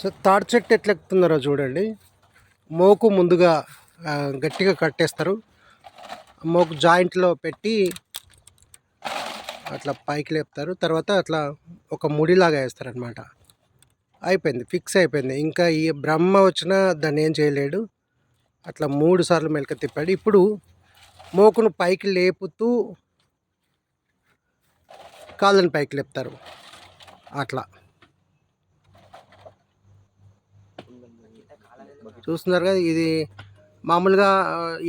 So తాడి చెట్టు ఎట్లా ఎక్కుతున్నారో చూడండి. మోకు ముందుగా గట్టిగా కట్టేస్తారు మోకు జాయింట్లో పెట్టి అట్లా పైకి లేపుతారు. తర్వాత అట్లా ఒక ముడిలాగా వేస్తారు అనమాట అయిపోయింది ఫిక్స్ అయిపోయింది. ఇంకా ఈ బ్రహ్మ వచ్చినా దాన్ని ఏం చేయలేడు. అట్లా మూడు సార్లు మెలక తిప్పాడు. ఇప్పుడు మోకును పైకి లేపుతూ కాళ్ళని పైకి లేపుతారు. అట్లా. చూస్తున్నారు కదా ఇది మామూలుగా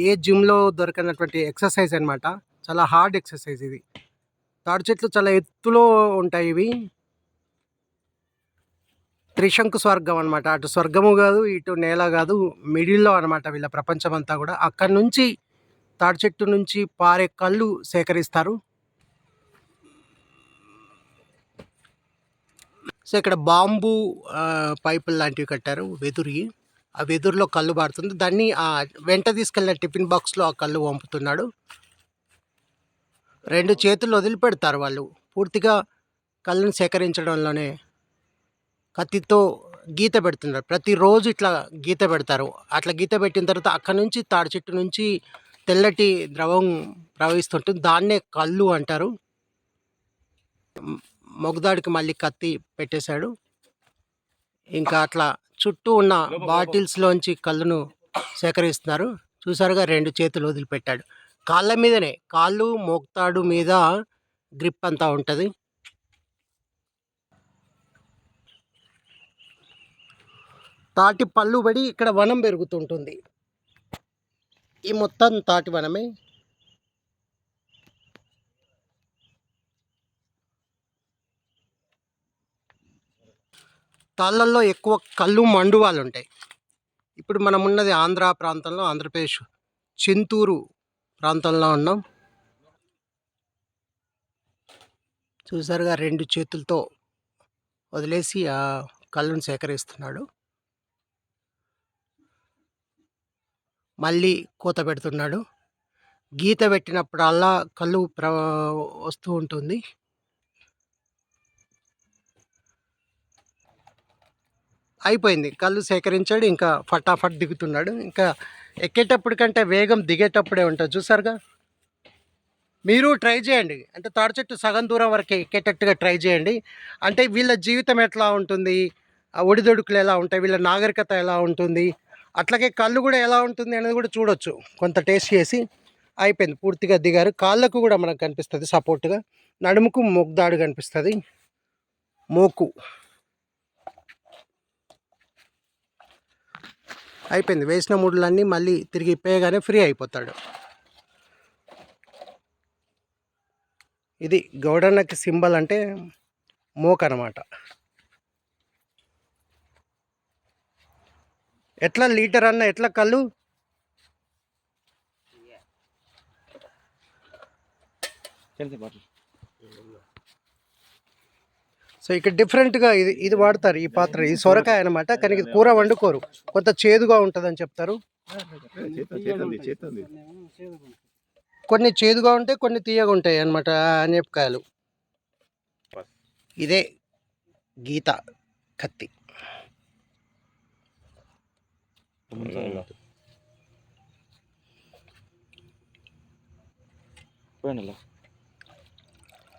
ఏ జిమ్లో దొరకనటువంటి ఎక్సర్సైజ్ అనమాట చాలా హార్డ్ ఎక్సర్సైజ్ ఇది. తాడు చెట్లు చాలా ఎత్తులో ఉంటాయి ఇవి. త్రిశంకు స్వర్గం అనమాట అటు స్వర్గము కాదు ఇటు నేల కాదు మిడిల్లో అనమాట వీళ్ళ ప్రపంచం అంతా కూడా. అక్కడి నుంచి తాడి చెట్టు నుంచి పారే కళ్ళు సేకరిస్తారు. సో ఇక్కడ బాంబు పైపులు లాంటివి కట్టారు వెదురి. ఆ వెదురులో కళ్ళు పారుతుంది దాన్ని ఆ వెంట తీసుకెళ్ళిన టిఫిన్ బాక్స్లో ఆ కళ్ళు వంపుతున్నాడు. రెండు చేతులు వదిలిపెడతారు వాళ్ళు. పూర్తిగా కళ్ళను సేకరించడంలోనే కత్తితో గీత పెడుతున్నారు. ప్రతిరోజు ఇట్లా గీత పెడతారు. అట్లా గీత పెట్టిన తర్వాత అక్కడ నుంచి తాడి చెట్టు నుంచి తెల్లటి ద్రవం ప్రవహిస్తుంటుంది. దాన్నే కళ్ళు అంటారు. మొగదాడికి మళ్ళీ కత్తి పెట్టేశాడు. ఇంకా అట్లా చుట్టూ ఉన్న బాటిల్స్లోంచి కళ్ళును సేకరిస్తున్నారు. చూసారుగా రెండు చేతులు వదిలిపెట్టాడు. కాళ్ళ మీదనే కాళ్ళు మోక్తాడు మీద గ్రిప్ అంతా ఉంటుంది. తాటి పళ్ళు పడి ఇక్కడ వనం పెరుగుతుంటుంది. ఈ మొత్తం తాటి వనమే. తాళ్ళల్లో ఎక్కువ కళ్ళు మండువాలు ఉంటాయి ఇప్పుడు మనం ఉన్నది ఆంధ్ర ప్రాంతంలో ఆంధ్రప్రదేశ్ చింతూరు ప్రాంతంలో ఉన్నాం. చూసారుగా రెండు చేతులతో వదిలేసి ఆ కళ్ళును సేకరిస్తున్నాడు. మళ్ళీ కూత పెడుతున్నాడు. గీత పెట్టినప్పుడల్లా కళ్ళు ప్ర వస్తూ ఉంటుంది. అయిపోయింది. కళ్ళు సేకరించాడు ఇంకా ఫటాఫట్ దిగుతున్నాడు. ఇంకా ఎక్కేటప్పుడు కంటే వేగం దిగేటప్పుడే ఉంటుంది. చూసారుగా? మీరు ట్రై చేయండి. అంటే తాడి చెట్టు సగం దూరం వరకు ఎక్కేటట్టుగా ట్రై చేయండి. అంటే వీళ్ళ జీవితం ఎట్లా ఉంటుంది? ఆ ఒడిదొడుకులు ఎలా ఉంటాయి? వీళ్ళ నాగరికత ఎలా ఉంటుంది? అట్లాగే కళ్ళు కూడా ఎలా ఉంటుంది అనేది కూడా చూడొచ్చు. కొంత టేస్ట్ చేసి అయిపోయింది. పూర్తిగా దిగారు. కాళ్ళకు కూడా మనకు కనిపిస్తుంది సపోర్ట్గా. నడుముకు మొగ్దాడు కనిపిస్తుంది. మోకు. అయిపోయింది. వేసిన ముడులన్నీ మళ్ళీ తిరిగి ఇప్పేయగానే ఫ్రీ అయిపోతాడు. ఇది గౌడన్నకి సింబల్ అంటే మోక్ అనమాట ఎట్లా లీటర్ అన్న ఎట్లా కళ్ళు? సో ఇక్కడ డిఫరెంట్గా ఇది ఇది వాడతారు ఈ పాత్ర. ఇది సొరకాయ అనమాట కానీ ఇది కూర వండుకోరు. కొంత చేదుగా ఉంటుందని చెప్తారు. కొన్ని చేదుగా ఉంటాయి కొన్ని తీయగా ఉంటాయి అనమాట అనేపకాయలు ఇదే గీత కత్తి.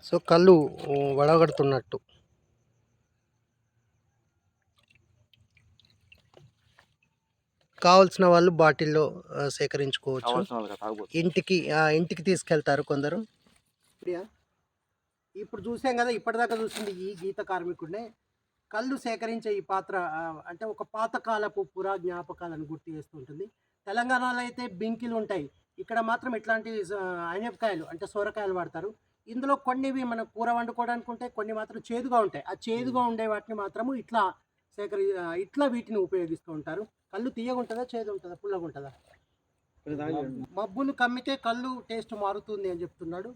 సో కళ్ళు వడగడుతున్నట్టు. కావాల్సిన వాళ్ళు బాటిల్లో సేకరించుకోవచ్చు. ఇంటికి ఇంటికి తీసుకెళ్తారు కొందరు. ప్రియా, ఇప్పుడు చూసాం కదా ఇప్పటిదాకా చూసింది ఈ గీత కార్మికుడినే. కళ్ళు సేకరించే ఈ పాత్ర అంటే ఒక పాతకాలపు పురా జ్ఞాపకాలను గుర్తు చేస్తుంటుంది. తెలంగాణలో అయితే బింకిలు ఉంటాయి. ఇక్కడ మాత్రం ఇట్లాంటి అనపకాయలు అంటే సొరకాయలు వాడతారు. ఇందులో కొన్నివి మనం కూర వండుకోవడానికి ఉంటాయి కొన్ని మాత్రం చేదుగా ఉంటాయి. ఆ చేదుగా ఉండే వాటిని మాత్రము ఇట్లా సేకరి ఇట్లా వీటిని ఉపయోగిస్తూ ఉంటారు. కళ్ళు తీయగా ఉంటుందా చేదు ఉంటుందా పుల్లగా ఉంటుందా మబ్బులు కమ్మితే కళ్ళు టేస్ట్ మారుతుంది అని చెప్తున్నాడు.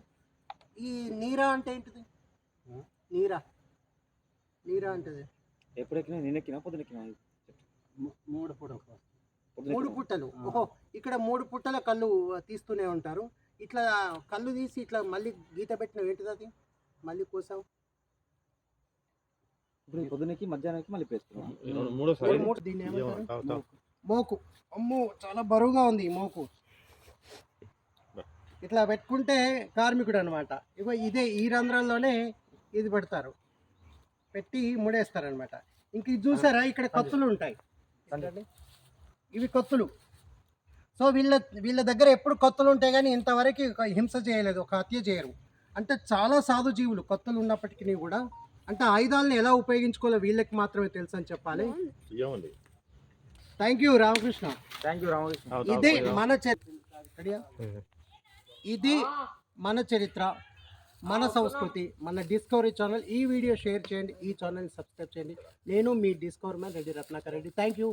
ఈ నీరా అంటే ఏంటిది? నీరా. నీరా అంటది. ఎప్పుడెక్కినా నేను ఎక్కినా పొద్దున ఎక్కినా? మూడు పుట్టలు మూడు పుట్టలు ఓహో ఇక్కడ మూడు పుట్టల కళ్ళు తీస్తూనే ఉంటారు. ఇట్లా కళ్ళు తీసి ఇట్లా మళ్ళీ గీత పెట్టిన ఏంటిది అది? మళ్ళీ కోసావు? ఇప్పుడు ఈ పొద్దునకి మధ్యాహ్నానికి మళ్ళీ మూడోసారి. తాగు. మోకు. అమ్మో చాలా బరువుగా ఉంది ఈ మోకు. ఇట్లా పెట్టుకుంటే కార్మికుడు అనమాట ఇగో ఇదే ఈ రంధ్రంలోనే ఇది పెడతారు. పెట్టి ముడేస్తారు అనమాట ఇంక ఇది చూసారా? ఇక్కడ కత్తులు ఉంటాయి? ఇవి కత్తులు. సో వీళ్ళ వీళ్ళ దగ్గర ఎప్పుడు కత్తులు ఉంటాయి కానీ ఇంతవరకు ఒక హింస చేయలేదు ఒక హత్య చేయరు. అంటే చాలా సాధు జీవులు కత్తులు ఉన్నప్పటికీ కూడా అంటే ఆయుధాలను ఎలా ఉపయోగించుకోవాలో వీళ్ళకి మాత్రమే తెలుసు అని చెప్పాలి. ఏమండి? Thank you Ramakrishna. Thank you Ramakrishna. ఇదే. మన చరిత్ర. ఇది మన చరిత్ర మన సంస్కృతి మన డిస్కవరీ ఛానల్ ఈ వీడియో షేర్ చేయండి ఈ ఛానల్ సబ్స్క్రైబ్ చేయండి. నేను మీ discover man Reddy Ratnakar Reddy. Thank you